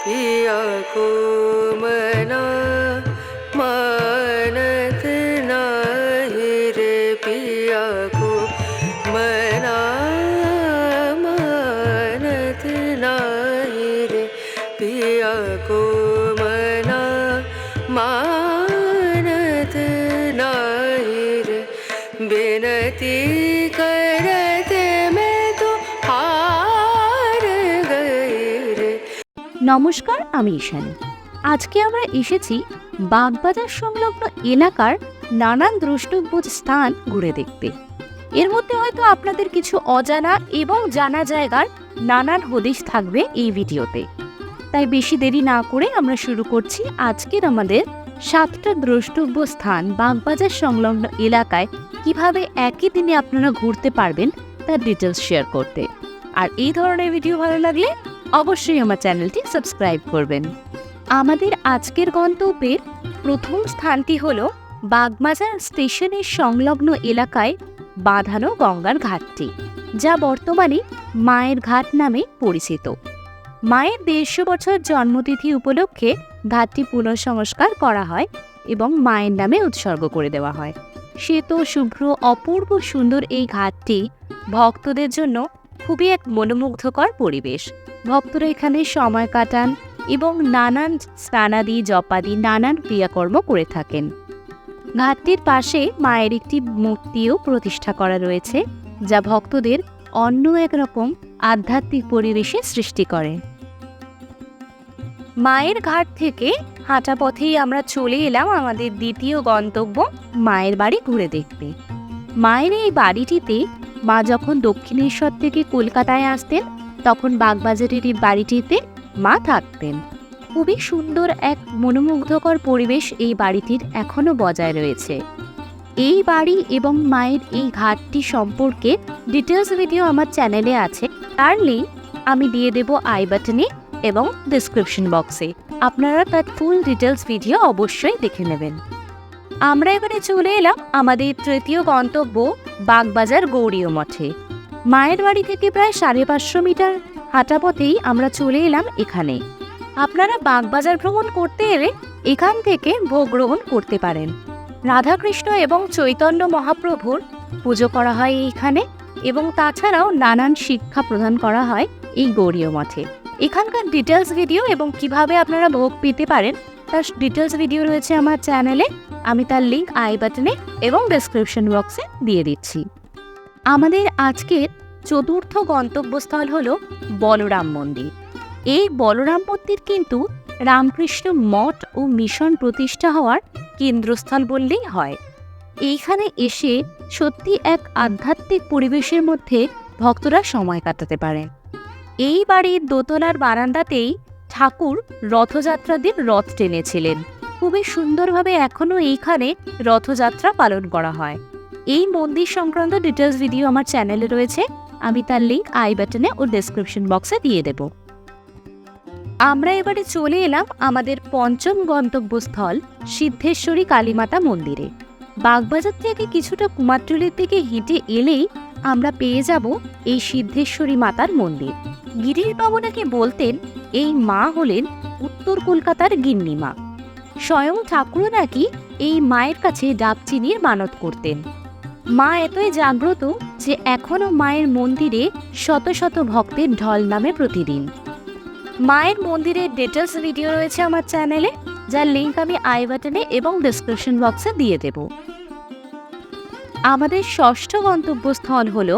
पिया को मना, मानत नाही रे पिया को मना, मानत नाही रे पिया को मना, मानत नाही रे। बिनती নমস্কার, আমি ঈশানী। আজকে আমরা এসেছি বাগবাজার সংলগ্ন এলাকার নানান দ্রষ্টব্য স্থান ঘুরে দেখতে। এর মধ্যে হয়তো আপনাদের কিছু অজানা এবং জানা জায়গার নানান হদিশ থাকবে এই ভিডিওতে। তাই বেশি দেরি না করে আমরা শুরু করছি আজকের আমাদের সাতটা দ্রষ্টব্য স্থান বাগবাজার সংলগ্ন এলাকায় কীভাবে একই দিনে আপনারা ঘুরতে পারবেন, তার ডিটেলস শেয়ার করতে। আর এই ধরনের ভিডিও ভালো লাগলে অবশ্যই আমার চ্যানেলটি সাবস্ক্রাইব করবেন। আমাদের আজকের গন্তব্যের প্রথম স্থানটি হল বাগবাজার স্টেশনের সংলগ্ন এলাকায় বাঁধানো গঙ্গার ঘাটটি, যা বর্তমানে মায়ের ঘাট নামে পরিচিত। মায়ের দেড়শো বছর জন্মতিথি উপলক্ষে ঘাটটি পুনঃসংস্কার করা হয় এবং মায়ের নামে উৎসর্গ করে দেওয়া হয়। শ্বেত শুভ্র, অপূর্ব, সুন্দর এই ঘাটটি ভক্তদের জন্য খুবই এক মনোমুগ্ধকর পরিবেশ। ভক্তরা এখানে সময় কাটান এবং নানান স্নানাদি, জপাদি, নানান ক্রিয়াকর্ম করে থাকেন। ঘাটটির পাশে মায়ের একটি মূর্তিও প্রতিষ্ঠা করা রয়েছে, যা ভক্তদের অন্য একরকম আধ্যাত্মিক পরিবেশে সৃষ্টি করে। মায়ের ঘাট থেকে হাঁটা পথেই আমরা চলে এলাম আমাদের দ্বিতীয় গন্তব্য, মায়ের বাড়ি ঘুরে দেখতে। মায়ের এই বাড়িটিতে মা যখন দক্ষিণেশ্বর থেকে কলকাতায় আসতেন, তখন বাগবাজারের এই বাড়িটিতে মা থাকতেন। খুবই সুন্দর এক মনোমুগ্ধকর পরিবেশ এই বাড়িটির এখনও বজায় রয়েছে। এই বাড়ি এবং মায়ের এই ঘাটটি সম্পর্কে ডিটেলস ভিডিও আমার চ্যানেলে আছে। তার লিঙ্ক আমি দিয়ে দেব আই বাটনে এবং ডিসক্রিপশন বক্সে। আপনারা তার ফুল ডিটেলস ভিডিও অবশ্যই দেখে নেবেন। আমরা এবারে চলে এলাম আমাদের তৃতীয় গন্তব্য বাগবাজার গৌরীয় মঠে। মায়ের বাড়ি থেকে প্রায় সাড়ে পাঁচশো মিটার হাঁটা পথেই আমরা চলে এলাম এখানে। আপনারা বাগবাজার ভ্রমণ করতে এলে এখান থেকে ভোগ গ্রহণ করতে পারেন। রাধাকৃষ্ণ এবং চৈতন্য মহাপ্রভুর পুজো করা হয় এইখানে এবং তাছাড়াও নানান শিক্ষা প্রদান করা হয় এই গৌরীয় মঠে। এখানকার ডিটেলস ভিডিও এবং কীভাবে আপনারা ভোগ পেতে পারেন তার ডিটেলস ভিডিও রয়েছে আমার চ্যানেলে আমি তার লিঙ্ক আই বাটনে এবং ডেসক্রিপশন বক্সে দিয়ে দিচ্ছি। আমাদের আজকের চতুর্থ গন্তব্যস্থল হল বলরাম মন্দির। এই বলরাম মন্দির কিন্তু রামকৃষ্ণ মঠ ও মিশন প্রতিষ্ঠা হওয়ার কেন্দ্রস্থল বললেই হয়। এইখানে এসে সত্যি এক আধ্যাত্মিক পরিবেশের মধ্যে ভক্তরা সময় কাটাতে পারে। এই বাড়ির দোতলার বারান্দাতেই ঠাকুর রথযাত্রা দিন রথ টেনেছিলেন। খুবই সুন্দরভাবে এখনও এইখানে রথযাত্রা পালন করা হয়। এই মন্দির সংক্রান্ত ডিটেলস ভিডিও আমার চ্যানেলে রয়েছে। আমি তার লিঙ্ক আই বাটনে ও ডেসক্রিপশন বক্সে দিয়ে দেব। আমরা এবারে চলে এলাম আমাদের পঞ্চম গন্তব্যস্থল সিদ্ধেশ্বরী কালীমাতা মন্দিরে। বাগবাজার থেকে কিছুটা কুমারটুলির দিকে হেঁটে এলেই আমরা পেয়ে যাব এই সিদ্ধেশ্বরী মাতার মন্দির। গিরিশ বাবু নাকি বলতেন এই মা হলেন উত্তর কলকাতার গিন্নি মা স্বয়ং ঠাকুরও নাকি এই মায়ের কাছে ডাব চিনির মানত করতেন। মা এতই জাগ্রত যে এখনও মায়ের মন্দিরে শত শত ভক্তের ঢল নামে প্রতিদিন। মায়ের মন্দিরের ডিটেলস ভিডিও রয়েছে আমার চ্যানেলে যার লিঙ্ক আমি আই বাটনে এবং ডিসক্রিপশন বক্সে দিয়ে দেব। আমাদের ষষ্ঠ গন্তব্যস্থল হল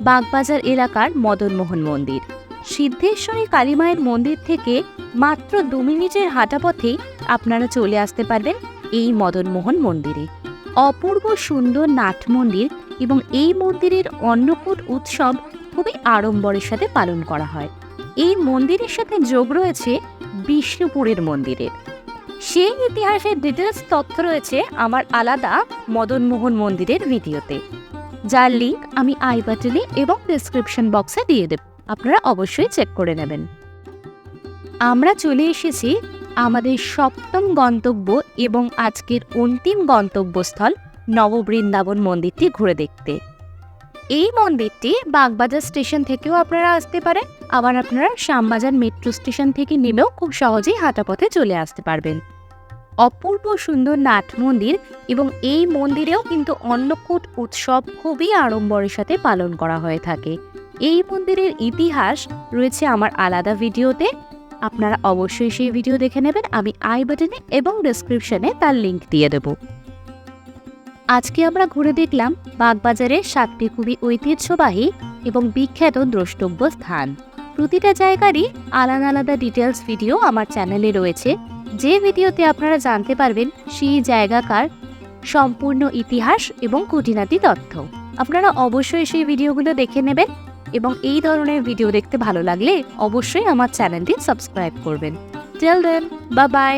বাগবাজার এলাকার মদনমোহন মন্দির। সিদ্ধেশ্বরী কালীমায়ের মন্দির থেকে মাত্র দু মিনিটের হাঁটা পথেই আপনারা চলে আসতে পারবেন এই মদনমোহন মন্দিরে। অপূর্ব সুন্দর নাট মন্দির এবং এই মন্দিরের অন্নকূট উৎসব খুবই আড়ম্বরের সাথে পালন করা হয়। এই মন্দিরের সাথে যোগ রয়েছে বিষ্ণুপুরের মন্দিরের। সেই ইতিহাসের ডিটেলস তথ্য রয়েছে আমার আলাদা মদনমোহন মন্দিরের ভিডিওতে যার লিঙ্ক আমি আই বাটনে এবং ডিসক্রিপশন বক্সে দিয়ে দেব। আপনারা অবশ্যই চেক করে নেবেন। আমরা চলে এসেছি আমাদের সপ্তম গন্তব্য এবং আজকের অন্তিম গন্তব্যস্থল নববৃন্দাবন মন্দিরটি ঘুরে দেখতে। এই মন্দিরটি বাগবাজার স্টেশন থেকেও আপনারা আসতে পারেন, আবার আপনারা শ্যামবাজার মেট্রো স্টেশন থেকে নেমেও খুব সহজেই হাঁটাপথে চলে আসতে পারবেন। অপূর্ব সুন্দর নাট মন্দির এবং এই মন্দিরেও কিন্তু অন্নকূট উৎসব খুবই আড়ম্বরের সাথে পালন করা হয়ে থাকে। এই মন্দিরের ইতিহাস রয়েছে আমার আলাদা ভিডিওতে। আপনারা অবশ্যই সেই ভিডিও দেখে নেবেন, আমি আই বাটনে এবং ডেসক্রিপশনে তার লিংক দিয়ে দেব। আজকে আমরা ঘুরে দেখলাম বাগবাজারের সাতটি খুবই ঐতিহ্যবাহী এবং বিখ্যাত দ্রষ্টব্য স্থান। প্রতিটা জায়গারই আলাদা আলাদা ডিটেলস ভিডিও আমার চ্যানেলে রয়েছে। যে ভিডিওতে আপনারা জানতে পারবেন সেই জায়গাকার সম্পূর্ণ ইতিহাস এবং খুঁটিনাটি তথ্য। আপনারা অবশ্যই সেই ভিডিওগুলো দেখে নেবেন এবং এই ধরনের ভিডিও দেখতে ভালো লাগলে অবশ্যই আমার চ্যানেলটি সাবস্ক্রাইব করবেন। টেল দেন বা বাই